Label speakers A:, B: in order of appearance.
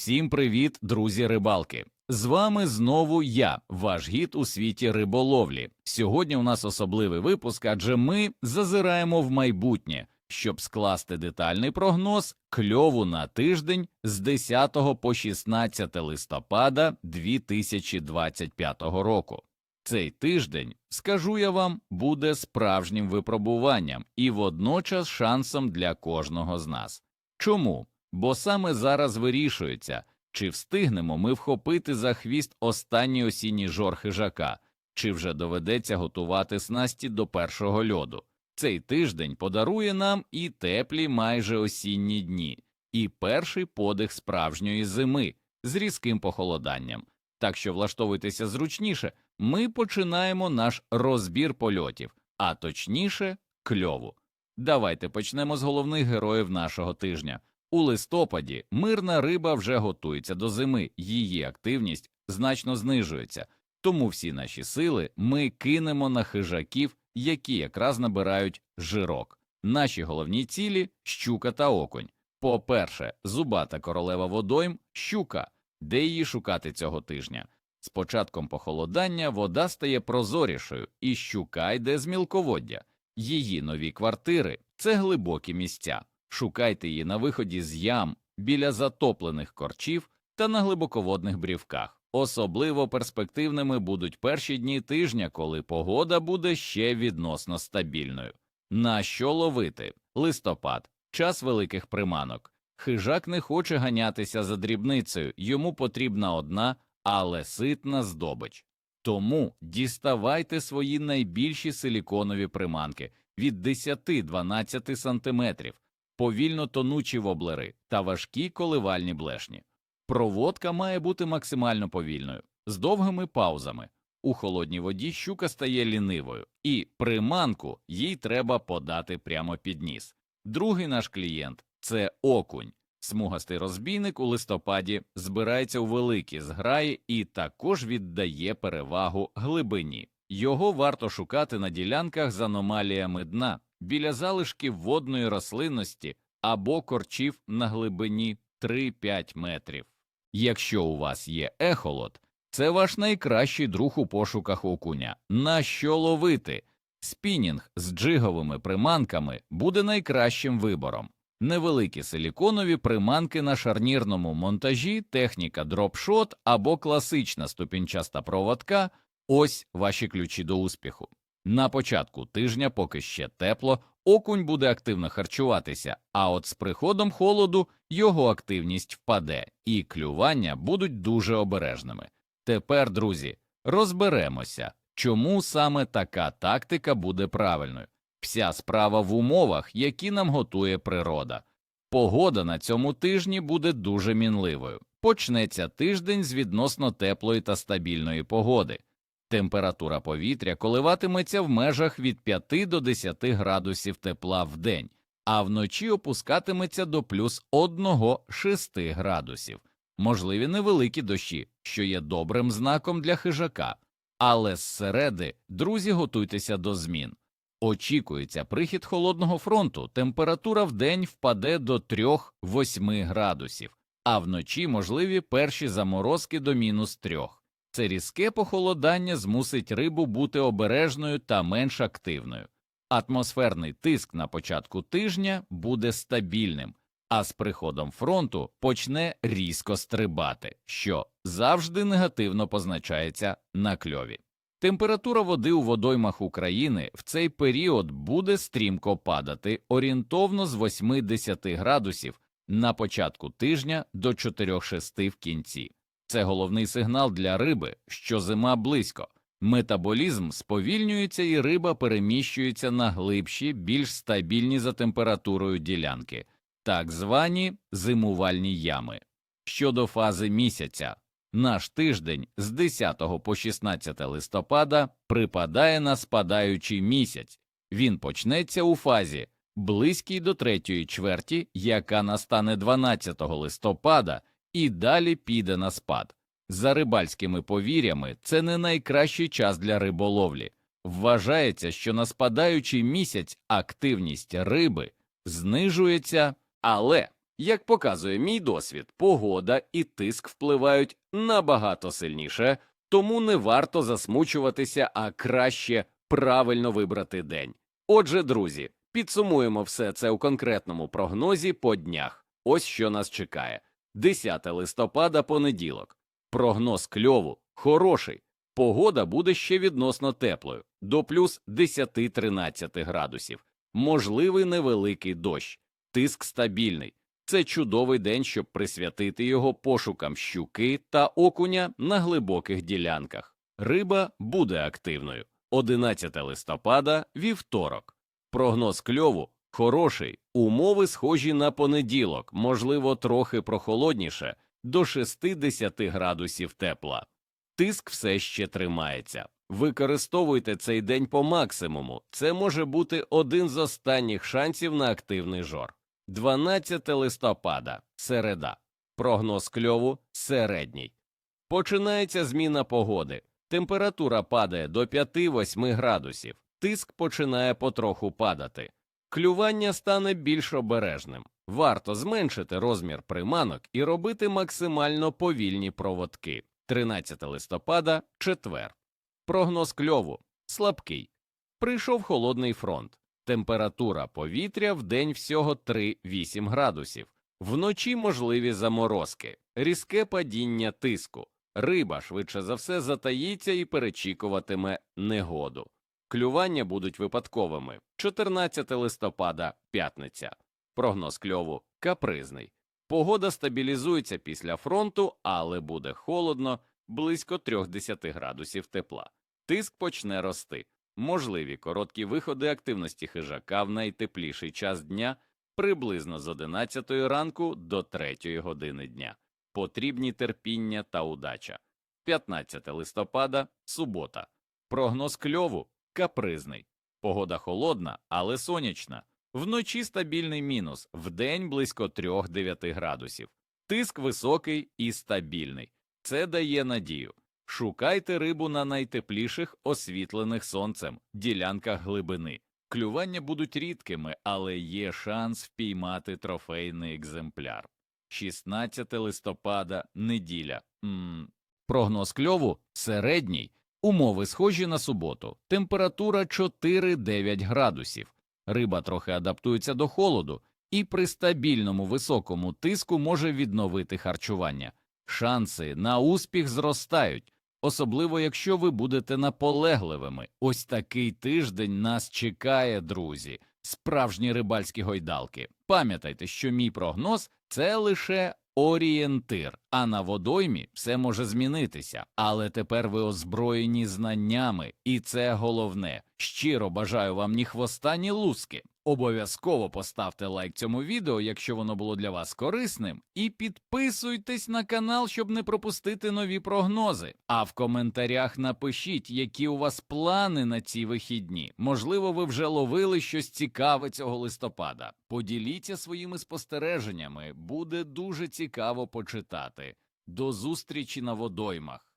A: Всім привіт, друзі рибалки! З вами знову я, ваш гід у світі риболовлі. Сьогодні у нас особливий випуск, адже ми зазираємо в майбутнє, щоб скласти детальний прогноз кльову на тиждень з 10 по 16 листопада 2025 року. Цей тиждень, скажу я вам, буде справжнім випробуванням і водночас шансом для кожного з нас. Чому? Бо саме зараз вирішується, чи встигнемо ми вхопити за хвіст останній осінній жор хижака, чи вже доведеться готувати снасті до першого льоду. Цей тиждень подарує нам і теплі майже осінні дні, і перший подих справжньої зими з різким похолоданням. Так що влаштовуйтеся зручніше, ми починаємо наш розбір польотів, а точніше кльову. Давайте почнемо з головних героїв нашого тижня. У листопаді мирна риба вже готується до зими, її активність значно знижується, тому всі наші сили ми кинемо на хижаків, які якраз набирають жирок. Наші головні цілі щука та окунь. По-перше, зубата королева водойм щука, де її шукати цього тижня. З початком похолодання вода стає прозорішою, і щука йде з мілководдя. Її нові квартири це глибокі місця. Шукайте її на виході з ям, біля затоплених корчів та на глибоководних брівках. Особливо перспективними будуть перші дні тижня, коли погода буде ще відносно стабільною. На що ловити? Листопад, час великих приманок. Хижак не хоче ганятися за дрібницею, йому потрібна одна, але ситна здобич. Тому діставайте свої найбільші силіконові приманки від 10-12 сантиметрів повільно тонучі воблери та важкі коливальні блешні. Проводка має бути максимально повільною, з довгими паузами. У холодній воді щука стає лінивою, і приманку їй треба подати прямо під ніс. Другий наш клієнт це окунь. Смугастий розбійник у листопаді збирається у великі зграї і також віддає перевагу глибині. Його варто шукати на ділянках з аномаліями дна, біля залишків водної рослинності або корчів на глибині 3-5 метрів. Якщо у вас є ехолот, це ваш найкращий друг у пошуках окуня. На що ловити? Спінінг з джиговими приманками буде найкращим вибором. Невеликі силіконові приманки на шарнірному монтажі, техніка дропшот або класична ступінчаста проводка ось ваші ключі до успіху. На початку тижня, поки ще тепло, окунь буде активно харчуватися, а от з приходом холоду його активність впаде, і клювання будуть дуже обережними. Тепер, друзі, розберемося, чому саме така тактика буде правильною. Вся справа в умовах, які нам готує природа. Погода на цьому тижні буде дуже мінливою. Почнеться тиждень з відносно теплої та стабільної погоди. Температура повітря коливатиметься в межах від 5 до 10 градусів тепла в день, а вночі опускатиметься до плюс 1-6 градусів. Можливі невеликі дощі, що є добрим знаком для хижака, але зсереди, друзі, готуйтеся до змін. Очікується прихід холодного фронту, температура в день впаде до 3-8 градусів, а вночі можливі перші заморозки до мінус 3. Це різке похолодання змусить рибу бути обережною та менш активною. Атмосферний тиск на початку тижня буде стабільним, а з приходом фронту почне різко стрибати, що завжди негативно позначається на кльові. Температура води у водоймах України в цей період буде стрімко падати орієнтовно з 8-10 градусів на початку тижня до 4-6 в кінці. Це головний сигнал для риби, що зима близько. Метаболізм сповільнюється і риба переміщується на глибші, більш стабільні за температурою ділянки, так звані зимувальні ями. Щодо фази місяця, наш тиждень з 10 по 16 листопада припадає на спадаючий місяць. Він почнеться у фазі близькій до третьої чверті, яка настане 12 листопада і далі піде на спад. За рибальськими повір'ями, це не найкращий час для риболовлі. Вважається, що на спадаючий місяць активність риби знижується, але
B: Як показує мій досвід, погода і тиск впливають набагато сильніше, тому не варто засмучуватися, а краще правильно вибрати день. Отже, друзі, підсумуємо все це у конкретному прогнозі по днях. Ось що нас чекає. 10 листопада, понеділок. Прогноз кльову хороший. Погода буде ще відносно теплою, до плюс 10-13 градусів. Можливий невеликий дощ. Тиск стабільний. Це чудовий день, щоб присвятити його пошукам щуки та окуня на глибоких ділянках. Риба буде активною. 11 листопада, вівторок. Прогноз кльову хороший. Умови схожі на понеділок, можливо, трохи прохолодніше, до 60 градусів тепла. Тиск все ще тримається. Використовуйте цей день по максимуму. Це може бути один з останніх шансів на активний жор. 12 листопада, середа. Прогноз кльову середній. Починається зміна погоди. Температура падає до 5-8 градусів. Тиск починає потроху падати. Клювання стане більш обережним. Варто зменшити розмір приманок і робити максимально повільні проводки. 13 листопада, четвер. Прогноз кльову слабкий. Прийшов холодний фронт. Температура повітря в день всього 3-8 градусів. Вночі можливі заморозки, різке падіння тиску. Риба швидше за все затаїться і перечікуватиме негоду. Клювання будуть випадковими. 14 листопада, п'ятниця. Прогноз кльову капризний. Погода стабілізується після фронту, але буде холодно, близько 30 градусів тепла. Тиск почне рости. Можливі короткі виходи активності хижака в найтепліший час дня приблизно з 11 ранку до 3 години дня. Потрібні терпіння та удача. 15 листопада, субота. Прогноз кльову капризний. Погода холодна, але сонячна. Вночі стабільний мінус, вдень близько 3-9 градусів. Тиск високий і стабільний. Це дає надію. Шукайте рибу на найтепліших, освітлених сонцем, ділянках глибини. Клювання будуть рідкими, але є шанс впіймати трофейний екземпляр. 16 листопада, неділя. м Прогноз кльову середній. Умови схожі на суботу. Температура 4-9 градусів. Риба трохи адаптується до холоду і при стабільному високому тиску може відновити харчування. Шанси на успіх зростають, особливо якщо ви будете наполегливими. Ось такий тиждень нас чекає, друзі. Справжні рибальські гойдалки. Пам'ятайте, що мій прогноз це лише орієнтир, а на водоймі все може змінитися. Але тепер ви озброєні знаннями, і це головне. Щиро бажаю вам ні хвоста, ні луски. Обов'язково поставте лайк цьому відео, якщо воно було для вас корисним, і підписуйтесь на канал, щоб не пропустити нові прогнози. А в коментарях напишіть, які у вас плани на ці вихідні. Можливо, ви вже ловили щось цікаве цього листопада. Поділіться своїми спостереженнями, буде дуже цікаво почитати. До зустрічі на водоймах.